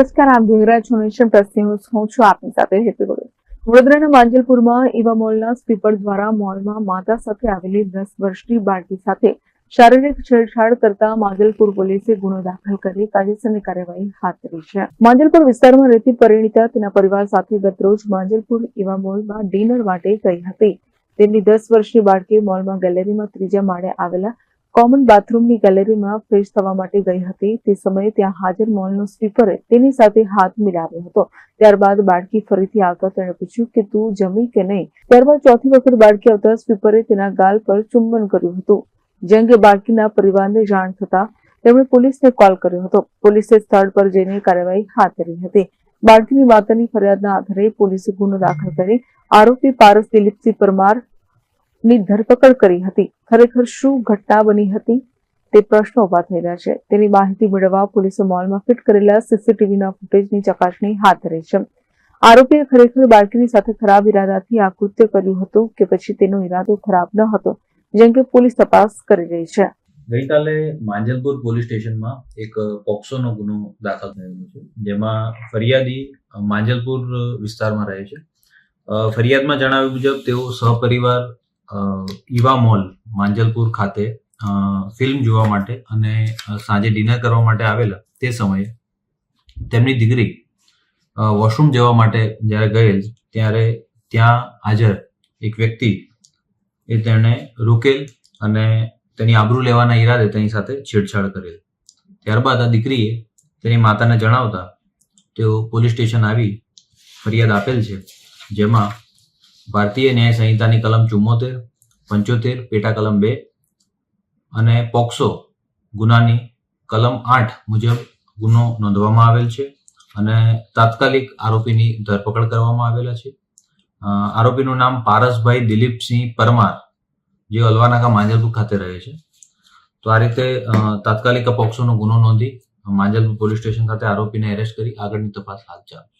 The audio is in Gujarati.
નમસ્કાર, આપ જોઈ રહ્યા છો નેશન પ્લસ હું છું આપની સાથે હેતુ ગોળ વડોદરાના માંજલપુરમાં ઈવા મોલના સ્પીપર દ્વારા મોલમાં માતા સાથે આવેલી દસ વર્ષની બાળકી સાથે શારીરિક છેડછાડ કરતા માંજલપુર પોલીસે ગુનો દાખલ કરી કાયદેસરની કાર્યવાહી હાથ ધરી છે. માંજલપુર વિસ્તારમાં રહેતી પરિણીતા તેના પરિવાર સાથે ગતરોજ માંજલપુર ઈવા મોલમાં ડિનર માટે ગઈ હતી. તેમની દસ વર્ષની બાળકી મોલમાં ગેલેરીમાં ત્રીજા માળે આવેલા કોમન બાથરૂમની ગેલેરીમાં ફ્રેશ થવા માટે ગઈ હતી. તે સમયે ત્યાં હાજર મોલનો સ્વીપરે તેની સાથે હાથ મિલાવ્યો હતો. ત્યારબાદ બાળકી ફરીથી આવતા તેણે પૂછ્યું કે તું જમી કે નહીં? ત્યારબાદ ચોથી વખત બાળકી આવતા સ્વીપરે તેના ગાલ પર ચુંબન કર્યું હતું. જે અંગે બાળકીના પરિવારને જાણ થતા તેમણે પોલીસને કોલ કર્યો હતો. પોલીસે સ્થળ પર જઈને કાર્યવાહી હાથ ધરી હતી. બાળકીની માતાની ફરિયાદના આધારે પોલીસે ગુનો દાખલ કરી આરોપી પારસ દિલીપસિંહ પરમાર ની ધરપકડ કરી હતી. ખરેખર શું ઘટના બની હતી? તે પ્રશ્નો ઊભા થઈ રહ્યા છે. તેની માહિતી મેળવવા પોલીસે મોલમાં ફિટ કરેલા સીસીટીવીના ફૂટેજની ચકાસણી હાથ ધરી છે. આરોપીએ ખરેખર બાળકીની સાથે ખરાબ ઈરાદાથી આ કૃત્ય કર્યું હતું કે પછી તેનો ઈરાદો ખરાબ ન હતો, જેમ કે પોલીસ તપાસ કરી રહી છે. ગઈકાલે માંજલપુર પોલીસ સ્ટેશનમાં એક પોક્સોનો ગુનો દાખલ થયેલો છે, જેમાં ફરિયાદી માંજલપુર વિસ્તારમાં રહે છે. ફરિયાદમાં જણાવ્યું મુજબ તેઓ સહપરિવાર ઈવા મોલ, માંજલપુર ખાતે ફિલ્મ જોવા માટે અને સાંજે ડિનર કરવા માટે આવેલા તે સમયે તેમની દીકરી વોશરૂમ જવા માટે જ્યારે ગયેલ ત્યારે ત્યાં હાજર એક વ્યક્તિ એ તેણે રોકેલ અને તેની આબરૂ લેવાના ઈરાદે તેની સાથે છેડછાડ કરેલ. ત્યારબાદ આ દીકરીએ તેની માતાને જણાવતા તેઓ પોલીસ સ્ટેશન આવી ફરિયાદ આપેલ છે, જેમાં ભારતીય ન્યાય સંહિતાની કલમ ચુમ્મોતેર પંચોતેર, પેટા કલમ બે અને પોક્સો ગુનાની કલમ આઠ મુજબ ગુનો નોંધવામાં આવેલ છે અને તાત્કાલિક આરોપીની ધરપકડ કરવામાં આવેલા છે આરોપીનું નામ પારસભાઈ દિલીપસિંહ પરમાર, જે અલવાનાકા માંજલપુર ખાતે રહે છે તો આ રીતે તાત્કાલિક પોક્સોનો ગુનો નોંધી માંજલપુર પોલીસ સ્ટેશન ખાતે આરોપીને એરેસ્ટ કરી આગળની તપાસ હાથ ચાલુ.